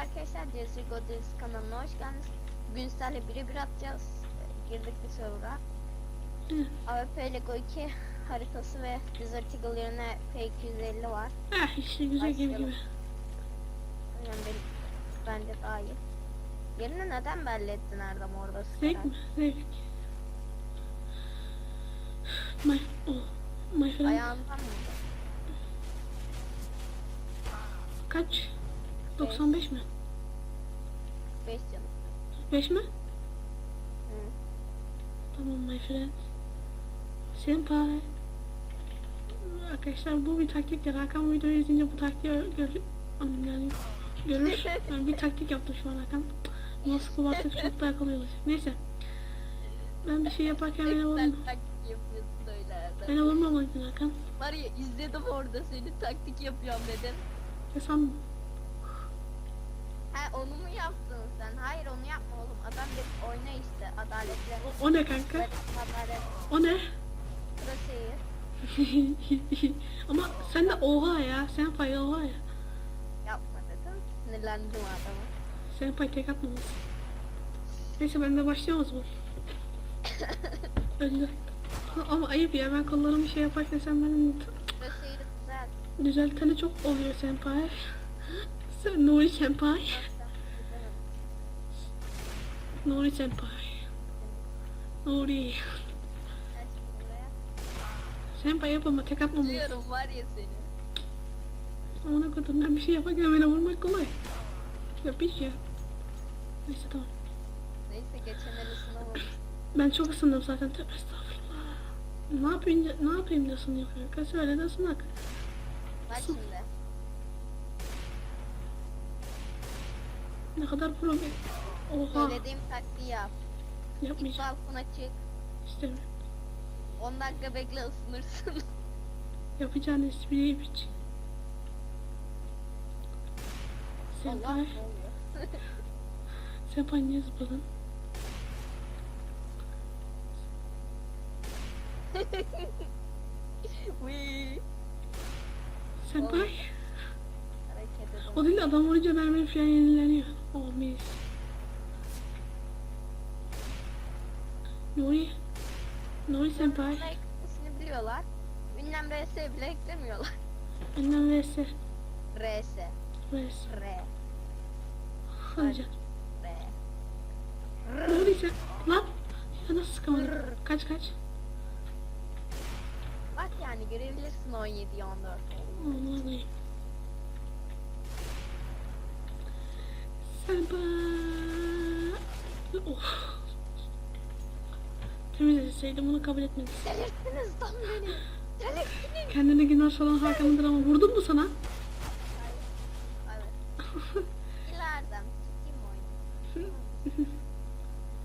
arkadaşlar CSGO Godis kanalına hoş geldiniz. Bugün sizlerle bire bir atacağız. Girdik bir server'a. AWP Lego 2 haritası ve Desert Eagle yerine P250 var. Ah işte güzel gibi. Yani benim, bence daha iyi. Yerini neden belli ettin Erdem orada? Zevk mi? Zevk. My, oh, my friend. Ayağından mı? Kaç? 95 mi? 5 canım. 5 mi? Hı. Tamam my friend. Senpai. Arkadaşlar bu bir taktiktir. Hakan videoyu izleyince bu taktiği gör, yani görür. Yani bir taktik yaptım şu an Hakan. Nasıl bastık çok daha kolay olacak. Neyse. Ben bir şey yaparken beni vurma. Beni vurmamalıydın Hakan. Var ya izledim orada seni taktik yapıyorum dedim. Ya sen Ha onu mu yaptın sen? Hayır onu yapma oğlum. Adam bir oyna işte adaletle. o, o ne kanka? Adalet. O ne? Sırası Ama sen de oha ya. Senpai oha ya. yapma dedim. Sinirlendim adama. Senpai tek atmaması. Neyse ben de başlayalım o zaman. Öldü. Ama ayıp ya ben kollarımı şey yaparken sen benim Sırası güzel. düzelteni çok oluyor senpai. Sen Nuri senpai. Nuri senpai. Buraya. Senpai yapama tek atmamalısın. Biliyorum var ya seni. Ona kadar ben bir şey yaparken beni vurmak kolay. Yap iş ya. Neyse tamam. Neyse geçen el ısınamadım. Ben çok ısındım zaten. Tövbe estağfurullah. Ne yapayım, ne yapayım da ısınıyor kanka? Söyle de ısınak. Bak şimdi. Ne kadar pro bir... Oha. Söylediğim taktiği yap. Yapmayacağım. balkona çık. İstemiyorum. 10 dakika bekle ısınırsın. Yapacağın espriyi biç. Senpai, senpai niye zıpladın? Senpai. O değil adam vurunca mermi falan yenileniyor. Oh mis. Nuri. Nuri senpai. İsmini biliyorlar. Ünlem RS bile eklemiyorlar. Benden vs. RS. Vs. R. Hadi. R. Nuri sen. Lan. Ya nasıl sıkamadım? Kaç kaç. Bak yani görebilirsin 17 14. Aman Allah'ım. Senpai. Oh. Temizleseydim bunu kabul etmedim. Delirttiniz lan beni. Delirttiniz. Kendine günah salan Hakan'ındır ama vurdum mu sana?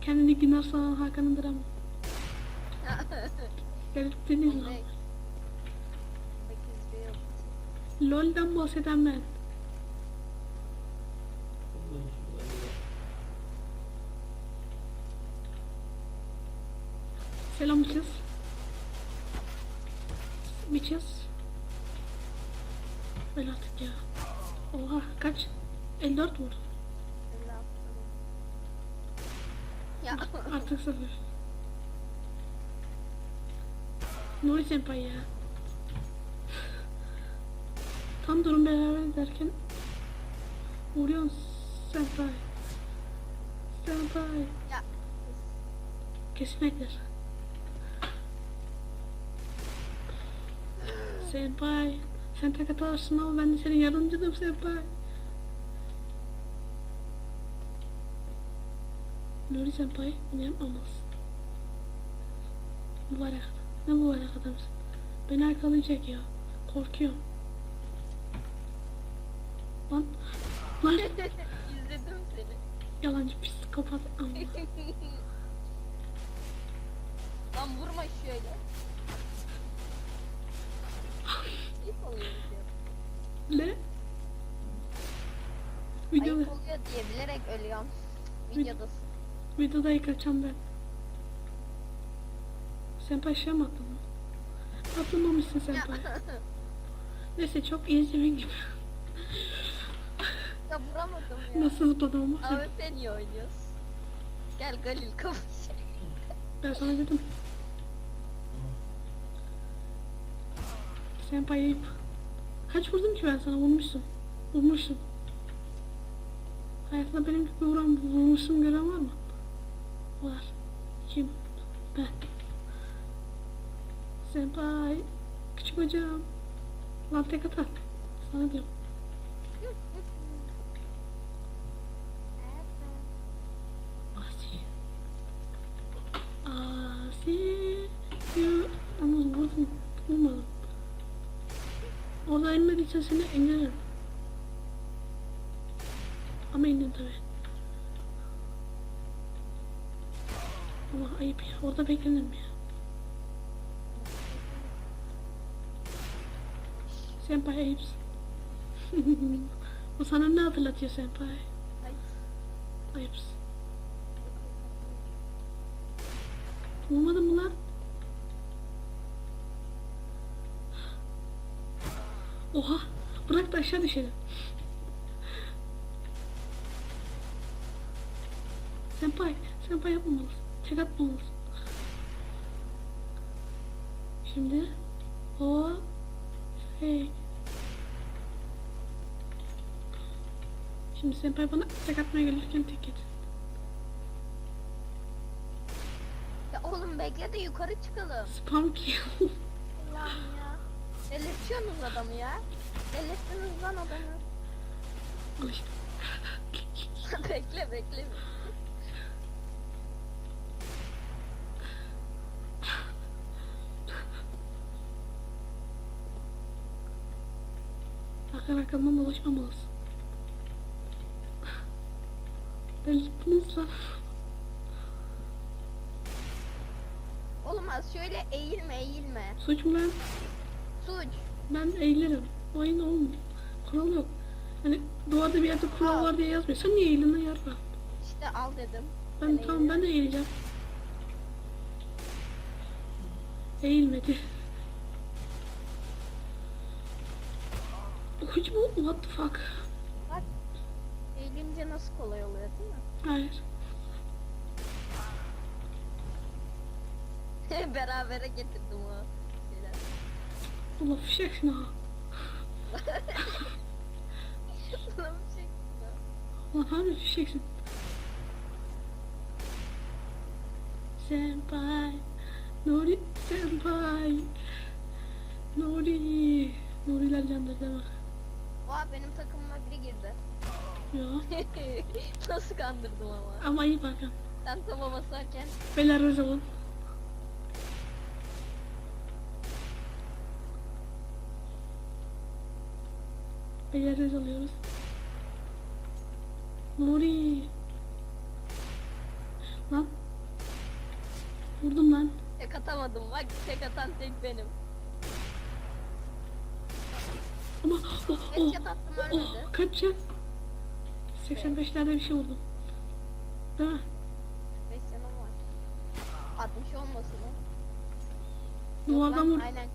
Kendine günah salan Hakan'ındır ama. Delirttiniz lan. LOL'den bahseden ben. Selam bitches. Bitches. Böyle artık ya. Oha kaç? 54 vurdu. Ya Artık sıfır. Nuri senpai ya. Tam durum beraber derken vuruyorsun senpai. Senpai. ya Kesinlikle. Senpai. Sen tek atarsın ama ben de senin yardımcınım senpai. Nuri senpai bunu yapmamaz. Mübarek adam. Ne mübarek adamsın. Beni arkalayacak ya. Korkuyorum. Lan. Lan. izledim seni. Yalancı psikopat. Ama. Lan vurma şöyle. Ayıp oluyor diyor. Ne? Videoda, Ayıp oluyor diye bilerek ölüyorum. Videodasın. videoda yıkacağım ben. Senpai şey mi attın mı? Atılmamışsın Ya. senpai. Neyse çok iyi zemin gibi. da vuramadım ya. Nasıl zıpladım ama? Sen- AWP niye oynuyoruz? Gel Galil kapış. Ben sana dedim. Sen ayıp. Kaç vurdum ki ben sana? Vurmuşsun. Vurmuşsun. Hayatında benim gibi vuran, vurmuşsun gören var mı? Var. Kim? Ben. Senpai. Küçük hocam. Lan tek atar. Sana diyorum. İnmediyse seni engellerim. Ama indin tabi. Ama ayıp ya. Orada beklenir mi ya? Senpai ayıpsın. Bu sana ne hatırlatıyor senpai? Ay, Ayıpsın. Olmadı mı lan? Oha! Bırak da aşağı düşelim. Senpai, senpai yapmamalısın. Tek atmamalısın. Şimdi o fake. Şimdi senpai bana tek atmaya gelirken tek et. Ya oğlum bekle de yukarı çıkalım. Spam kill. Allah'ım ya. Delirtiyorsunuz adamı ya. Delirttiniz lan adamı. Bekle bekle. Arka arkamdan dolaşmamalısın. Delirttiniz lan. Oğlum az şöyle eğilme eğilme. Suç mu ben? Suç. Ben eğilirim. Oyun olmuyor. Kural yok. Hani duvarda bir yerde kural var diye yazmıyor. Sen niye eğildin lan yarra? İşte al dedim. Ben Ben tamam ben de eğileceğim. Eğilmedi. Hiç mu? What the fuck? Bak. Eğilince nasıl kolay oluyor değil mi? Hayır. Berabere getirdim o Allah fişeksin ha. Ulan bir şey. Ulan fişeksin. Senpai. Nori senpai. Nori. Noriler candır deme. Oha benim takımıma biri girdi. Ya. Nasıl kandırdım ama. Ama iyi bakın. Sen tava basarken Beyler o zaman. Rez alıyoruz. Nuri. Lan. Vurdum lan. tek atamadım. Bak tek atan tek benim. Ama oh, oh, ölmedi. oh, kaç can? 85'lerde bir şey vurdum. Değil mi? 5 canım var. 60 olmasın o. Duvardan vurdum. Aynen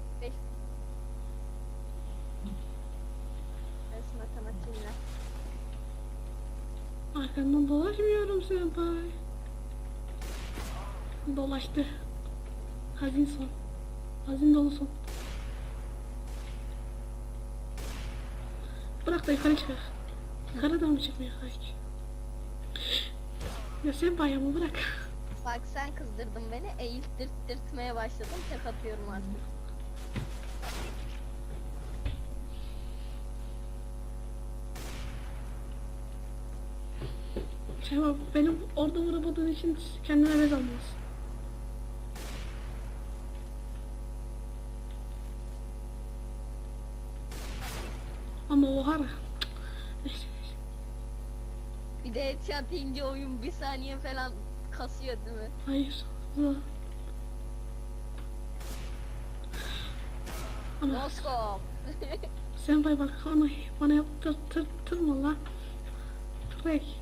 Arkandan dolaşmıyorum senpai. Dolaştı. Hazin son. Hazin dolu son. Bırak da yukarı çıkar. Yukarı da mı çıkmıyor sanki? Ya senpai ama bırak. Bak sen kızdırdın beni. Eğiltirtmeye başladım. Tek atıyorum artık. Cevap benim orada vuramadığın için kendine rez almalısın. Ama. Neyse neyse. Bir de headshot deyince oyun bir saniye falan kasıyor değil mi? Hayır. Ama Noskop. sen bay bak bana, bana yaptır tır, tırma lan. Trek.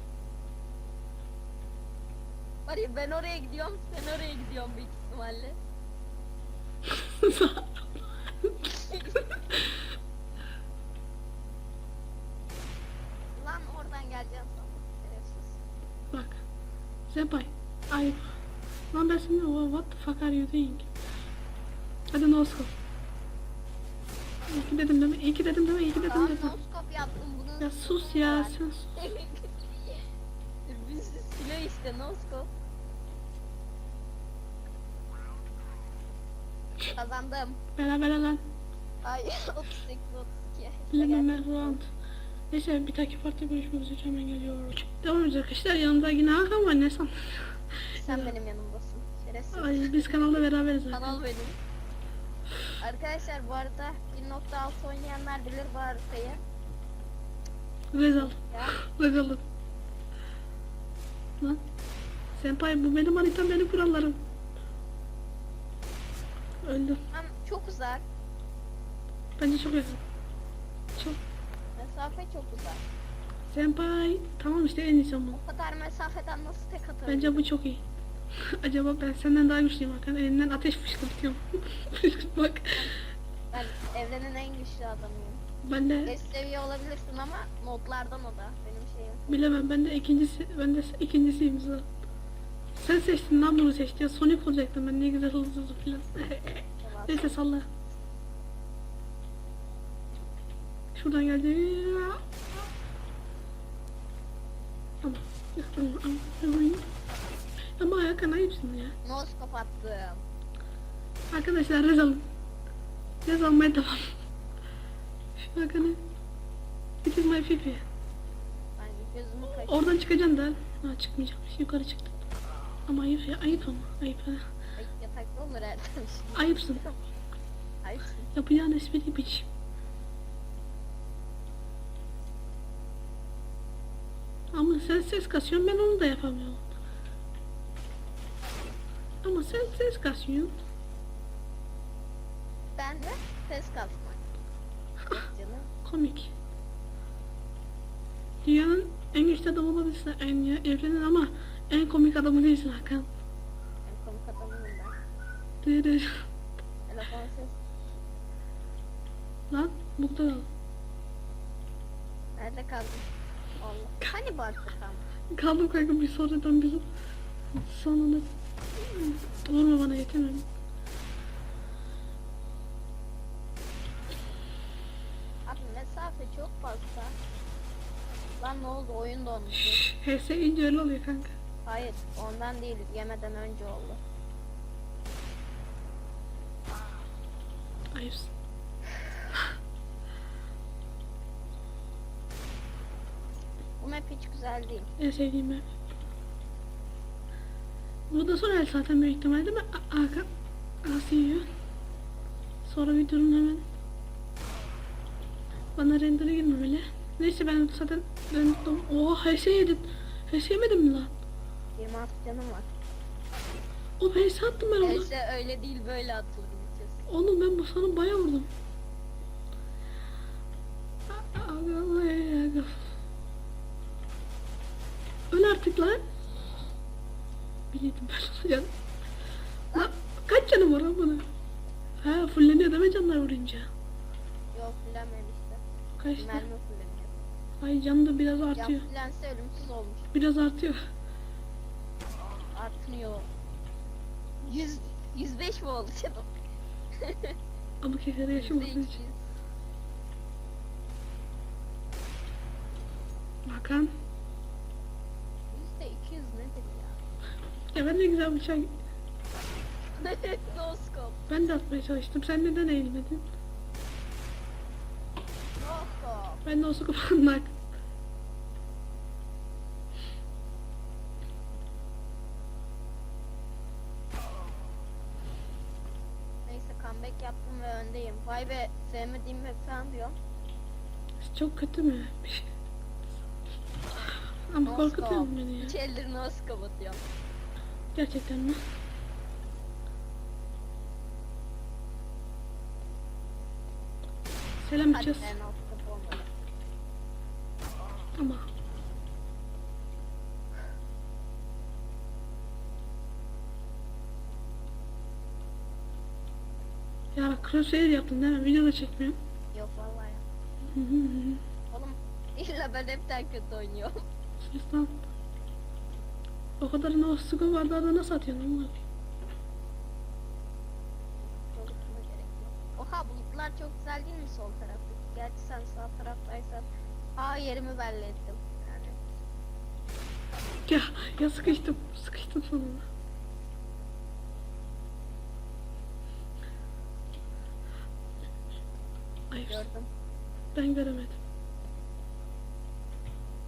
Var ya ben oraya gidiyorum sen oraya gidiyorsun büyük ihtimalle. Lan orada Bak. Senpai. Ayıp. Lan ben "Oh, what the fuck are you doing? Hadi no scope. İki dedim deme, iki dedim deme, iki dedim Tamam deme. noskop yaptım bunu. Ya sus ya, sen sus. Dürbünsüz silah işte noskop. Kazandım. Beraber lan. Ay 38 32. Bilemem round. Neyse bir takip parti görüşmek üzere hemen geliyor. Devam ediyoruz arkadaşlar. Yanımda yine Hakan var ne san? Sen benim yanımdasın. Şerefsiz. Ay biz kanalda beraberiz zaten. Kanal benim. Arkadaşlar bu arada 1.6 oynayanlar bilir bu haritayı. Rezal. Ya. Rezal. Lan. Senpai bu benim haritam benim kurallarım. Öldüm. Hem çok uzak. Bence çok yakın. Çok. Mesafe çok uzak. Senpai. Tamam işte en iyisi ama. O kadar mesafeden nasıl tek atabilirim? Bence bu çok iyi. Acaba ben senden daha güçlüyüm Hakan. Elinden ateş fışkırtıyorum. Bak. Ben evrenin en güçlü adamıyım. Ben de 5 seviye olabilirsin ama notlardan o da benim şeyim. bilemem. Ben de ikincisi. Ben de ikincisiyim zaten. Sen seçtin lan bunu seçti. Ya Sonic olacaktım ben ne güzel hızlı hızlı filan. Neyse salla. Şuradan geldi. Ama ama ama ama Hakan ayıpsın ya. Noskop attım. Arkadaşlar rez alın. Rez almaya devam. Şu Hakan'ı. It is my pipi. Oradan çıkacaksın da. Ha çıkmayacakmış. Yukarı çıktı. Ama ayıp ya. Ayıp ama. Ayıp ha. Ay, yatakta olur şimdi. Ayıpsın. Ayıpsın. Yapacağın espri biç. Ama sen ses kasıyorsun ben onu da yapamıyorum. Ama sen ses kasıyorsun. Ben de ses kasmak. Canım. Komik. Dünyanın en güçlü adamı olabilirsin en ya evrenin ama en komik adamı değilsin Hakan. En komik adamıyım ben. Dırı. Telefon ses. Lan burada kal. Nerede kaldın? Allah. Hani baktı tam? Kaldım kanka bir sonradan bir sonunda vurma bana yetemem. Abi mesafe çok fazla. Lan ne oldu? Oyun dondu. HS ince öyle oluyor kanka. Hayır, ondan değil. Yemeden önce oldu. Ayıpsın. Bu map hiç güzel değil. En sevdiğim map. Bu da son el zaten büyük ihtimalle değil mi? A- Hakan nasıl yiyor? Sonra videonun hemen bana render'e girmemeli. Neyse ben zaten döndüm. Oha HS yedin. HS yemedin mi lan? 26 canım var. O HS attım ben ona. Else öyle değil böyle atılır gideceğiz. Oğlum ben bu sana bayağı vurdum. Öl artık lan. Biliyordum ben olacağını. Lan kaç canım var lan bana? Ha fulleniyor deme canlar vurunca. Yok fullenmemişti. Kaçtı? Mermi fulleniyor. Ay canı da biraz Ya artıyor. fullense ölümsüz olmuş. Biraz artıyor. Artmıyor. 100, 105 mi oldu canım? Ama kekere yaşamadığı %200. için. Hakan. %200 nedir ya? Ya ben de güzel bıçak. no scope. Ben de atmaya çalıştım. Sen neden eğilmedin? No scope. Ben de o sokupanlar. Neyse comeback yaptım ve Vay be sevmediğim map falan diyor. Çok kötü mü? Ama scope. beni ya. Hiç elleri no scope atıyor. Gerçekten mi? Selam içeceğiz. Ama. Ya bak crosshair yaptın değil mi? Video da çekmiyorum. Yok vallahi. Hı hı hı. Oğlum illa ben hepten kötü oynuyorum. Sus lan. O kadarını o su bardağına nasıl atıyorsun? Gerek yok. Oha bulutlar çok güzel değil mi sol tarafta? Gerçi sen sağ taraftaysan. Aa yerimi belli ettim. Yani. Ya, ya sıkıştım. Sıkıştım sonunda. Ay, Gördüm. Ben göremedim.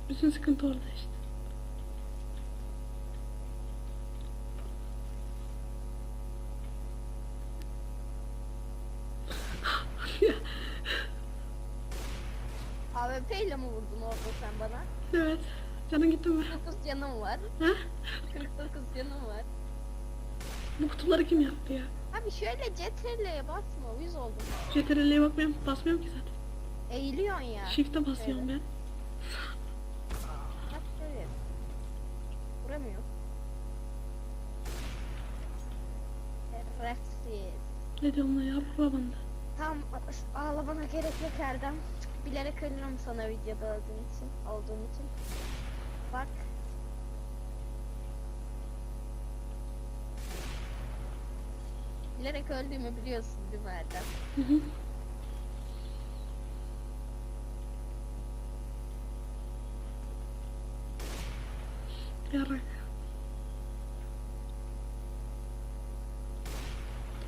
Bütün sıkıntı orada işte. AWP ile mi vurdun orada sen bana? evet. Canın gitti mi? 49 canım var. Ha? 49 canım var. Bu kutuları kim yaptı ya? Abi şöyle CTRL'ye basma uyuz oldum. CTRL'ye bakmıyorum, basmıyorum ki zaten. Eğiliyorsun ya. Shift'e basıyorum ben. Bak şöyle. Vuramıyor. Şerefsiz. Ne diyorsun lan ya? Babanda. Tam ağlamana gerek yok Erdem. Bilerek ölürüm sana videoda olduğun için. Olduğun için. Bak. Bilerek öldüğümü biliyorsun değil mi Erdem? Hı hı. Yarak.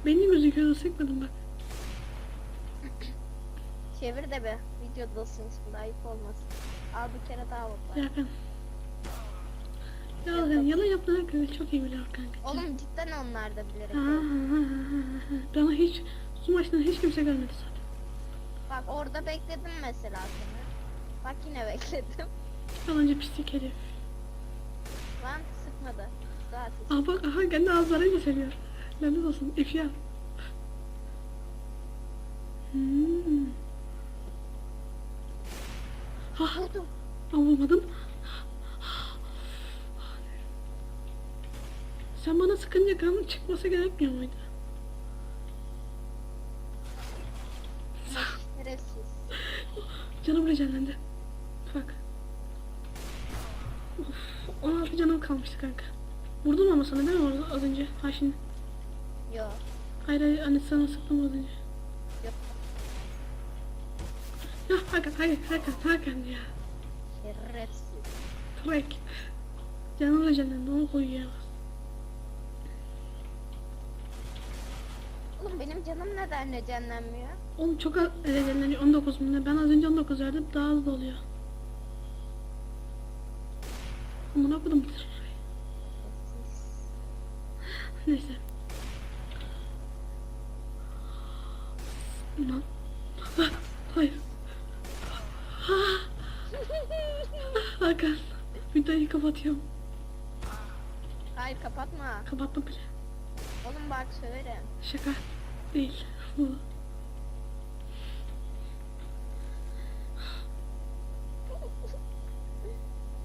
Benim gözüküyordu sıkmadım bak. Çevir de be. Videodasın şimdi ayıp olmasın. Al bir kere daha bak. Yakan. Ya sen yalan yaptığın hakkında çok iyi biliyor kanka. Oğlum cidden onlar da bilerek. Bana hiç su maçından hiç kimse görmedi zaten. Bak orada bekledim mesela seni. Bak yine bekledim. Yalancı pislik herif. Lan sıkmadı. Zaten. Aa bak aha kendi ağızlarıyla seviyor. Lanet olsun ifya. Hmm. Ha, Vurdum. Aa, vurmadın. Sen bana sıkınca kan çıkması gerekmiyor muydu? Canım rejenlendi. Bak. Of, 16 canım kalmıştı kanka. Vurdun ama sana değil mi orada az önce? Ha şimdi. Yo. Hayır hayır anne sana sıktım az önce. Yok. Ya Hakan hayır Hakan Hakan ya. Şerefsiz. Trek. Canım rejenlendi onu koyuyor. Oğlum benim canım neden recenlenmiyor? Oğlum çok az rejenleniyor 19 mu ne? Ben az önce 19 verdim daha hızlı oluyor. Amına. Şerefsiz. Neyse. Lan. Ah, Hayır. Ah, Hakan. Videoyu kapatıyorum. Hayır kapatma. Kapattım bile. Oğlum bak söverim. Şaka değil. Bu.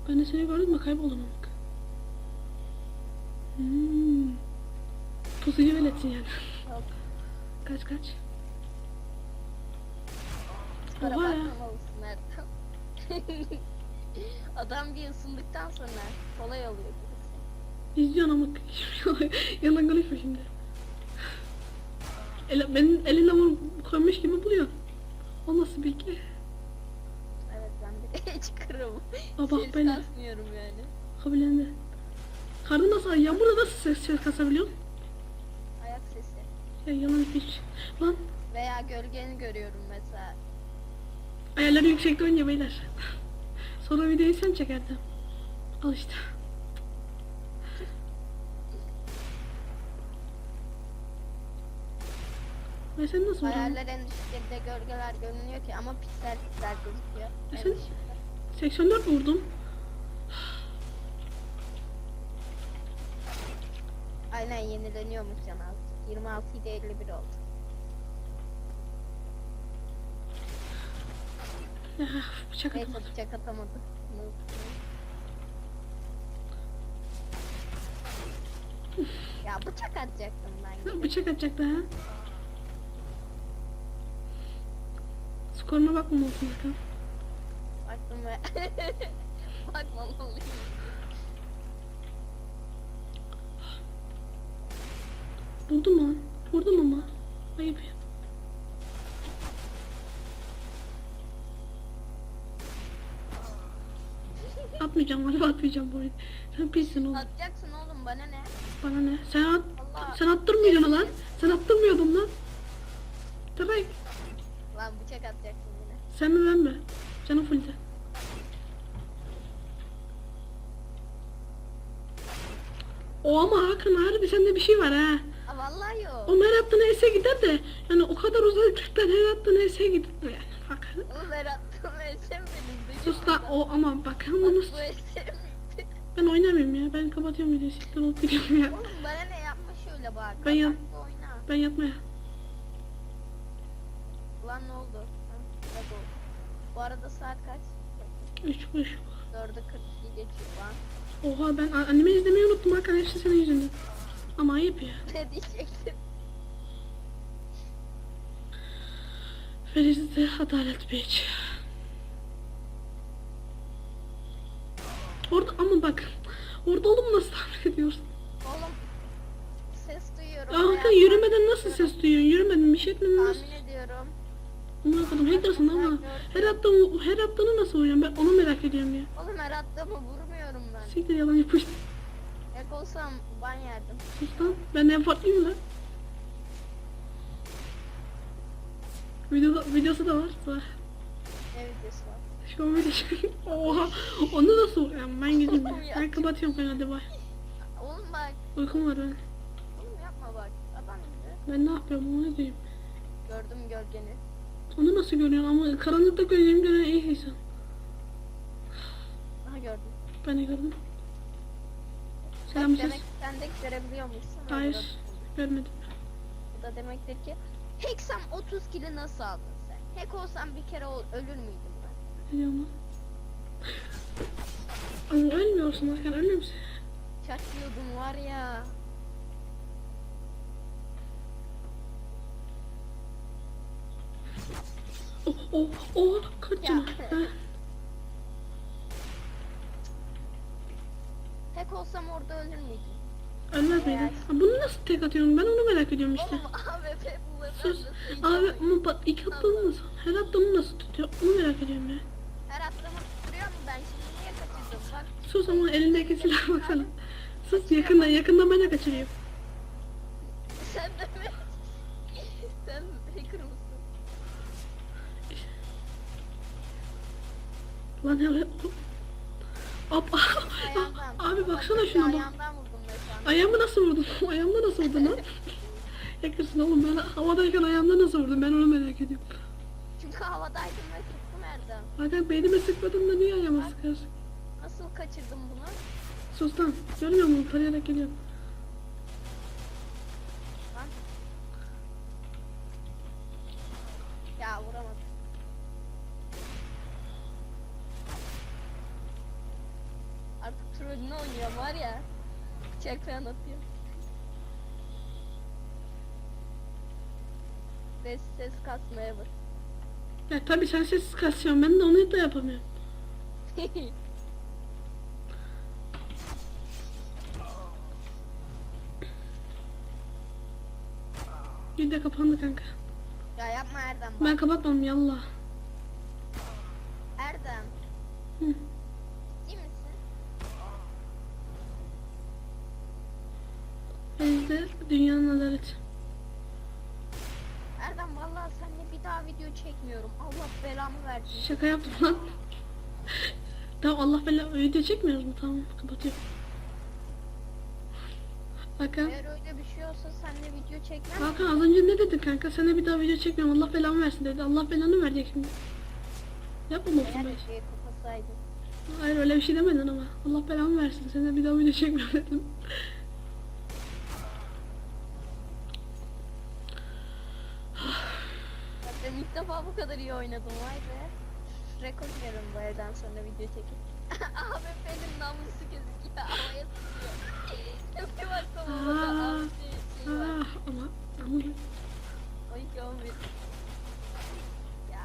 Ben de seni gördüm mü kayboldum amk. Hmm. Pusuyu veletsin yani. Kaç kaç. Oha ya. Adam bir ısındıktan sonra kolay oluyor. İzliyorsun ama yalan konuşma şimdi. El, benim eline vur koymuş gibi buluyor. O nasıl bilgi? Evet ben bak Ses beni. kasmıyorum yani. Kabullendi. Karnı nasıl? Yağmurda nasıl ses, ses kasabiliyorsun? Ayak sesi. Ya yalan hiç. Lan Veya gölgeni görüyorum mesela. ayarları yüksekte oynuyor beyler. Sonra videoyu sen çekerdin. Al işte. Ve sen nasıl? Ayarlar en düşüklerinde gölgeler görünüyor ki ama piksel piksel gözüküyor. En Nasıl? Düşükte. 84 vurdum. Aynen yenileniyormuş can az. 26 idi 51 oldu. Ya bıçak Neyse atamadım. bıçak atamadı. ya bıçak atacaktım ben. yine. Bıçak atacaktı ha. Skoruna bakmam olsun bakalım yüzüme. Bakmamalıyım. Buldum lan. Vurdum ama. Ayıp. atmayacağım galiba atmayacağım bu arada. Sen pissin oğlum. Atacaksın oğlum bana ne? Bana ne? Sen at Allah. sen attırmıyorsun lan. Sen attırmıyordun lan. Tabii. Lan bıçak atacaksın yine. Sen mi ben mi? Canım fullde. O ama Hakan harbi sende bir şey var ha. Vallahi yok. O her attığın ese gider de yani o kadar uzaklıktan her attığın ese gider. Yani Hakan. Oğlum her attığım esem benim. duydun Sus lan o ama bak Bak bunu ben oynamıyorum ya. Ben kapatıyorum videoyu. Siktir olup gidiyorum ya. Oğlum bana ne yapma şöyle bak. Ben yap-. Ben yatmaya. Lan ne oldu? Bak oldu. Bu arada saat kaç? 3 kuş. 4'e 42 geçiyor lan. Oha ben a- anime izlemeyi unuttum. Hepsi senin yüzünden. Ama ayıp ya. Ne diyecektin? Felicity Adalet Beach. Orada ama bak. Orada oğlum nasıl tahmin ediyorsun? Oğlum ses duyuyorum. Hayatım. yürümeden nasıl ses duyuyorsun? Yürümedin bir şey etmedin nasıl? Tahmin ediyorum. Aman kadın hackersın ama her attığını, her attığını nasıl vuruyorsun? Ben onu merak ediyorum ya. Oğlum her attığımı ben. Siktir yalan yapıştı. Ek olsam ban yerdim. Sus lan. Ben en farklıyım lan. Video, videosu da var. Var. Ne videosu var? Şu an video Oha. Onu nasıl vuruyorum? Ben gideyim. Ben kapatıyorum ben hadi bay. Oğlum bak. Uykum var ben. Oğlum yapma bak. Adam gibi. Ben ne yapıyorum onu diyeyim. Gördüm gölgeni. Onu nasıl görüyorsun ama karanlıkta göreceğim gören iyi insan. Aha gördüm. Ben de gördüm. Selam demek ses. sen de görebiliyormuşsun. öyle Hayır. gördüm. Görmedim. Bu da demektir ki Hacksam 30 kili nasıl aldın sen? Hack olsam bir kere ölür müydüm ben? Diyorsun lan? Ama ölmüyorsun Hakan ölmüyor musun? Çatlıyordum var ya. Oh oh oh kaç Hack olsam orada ölür müydüm? Ölmez miydin? Ha, bunu nasıl tek atıyorsun? Ben onu merak ediyorum işte. Oğlum AWP bulur. Sus. Abi ama bak attığını nasıl? Her attığını nasıl tutuyor? Onu merak ediyorum ya. Her attığımı tutturuyor mu ben şimdi niye kaçırdım bak. Sus ama elindeki silah baksana. Sus yakında yakında ben de kaçırıyorum. Sen de mi? Sen hacker mısın? Lan ya. Hop. Ayağımdan. Abi baksana Bak, şuna bak. Ayağımı nasıl vurdun? Ayağımda nasıl vurdun lan? Yakırsın oğlum ben havadayken ayağımda nasıl vurdun? Ben onu merak ediyorum. Çünkü havadaydım ve tuttum Erdem. Hakan beynime sıkmadın da niye ayağıma sıkarsın? Nasıl kaçırdım bunu? Sus lan. Görmüyor musun? Tarayarak geliyorum. Lan. Ya vuramadım. Trollünü oynuyorum var ya. Bıçak falan atıyor. Ses ses kasmaya bak. Ya tabii sen sessiz kasıyorsun. Ben de onu da yapamıyorum. Bir de kapandı kanka. ya yapma Erdem bak. Ben kapatmam yallah. Erdem. Hı. Ciddi misin? Bizde dünyanın adaleti. Erdem vallahi seninle bir daha video çekmiyorum. Allah belamı versin. Şaka yaptım lan. tamam Allah bela video çekmiyoruz mu? Tamam kapatıyorum. Hakan. Eğer öyle bir şey olsa seninle video çekmem. Hakan az önce ne dedin kanka? Sana bir daha video çekmiyorum. Allah belamı versin dedi. Allah belanı verecek şimdi. Yapma mı videoyu kapasaydın. Hayır öyle bir şey demedin ama. Allah belamı versin. Sana bir daha video çekmiyorum dedim. Ben ilk defa bu kadar iyi oynadım vay be. Rekor kırarım bu evden sonra video çekip. Abi benim namusu gözüküyor havaya tutuyor. bir baktım orada Aa, abi şey var. Ah 12 11. Ya.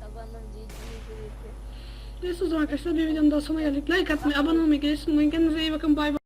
Kazandım GG GG. Neyse o zaman arkadaşlar bir videonun daha sonuna geldik. Like atmayı, abone olmayı, geliştirmeyi, kendinize iyi bakın. Bay bay.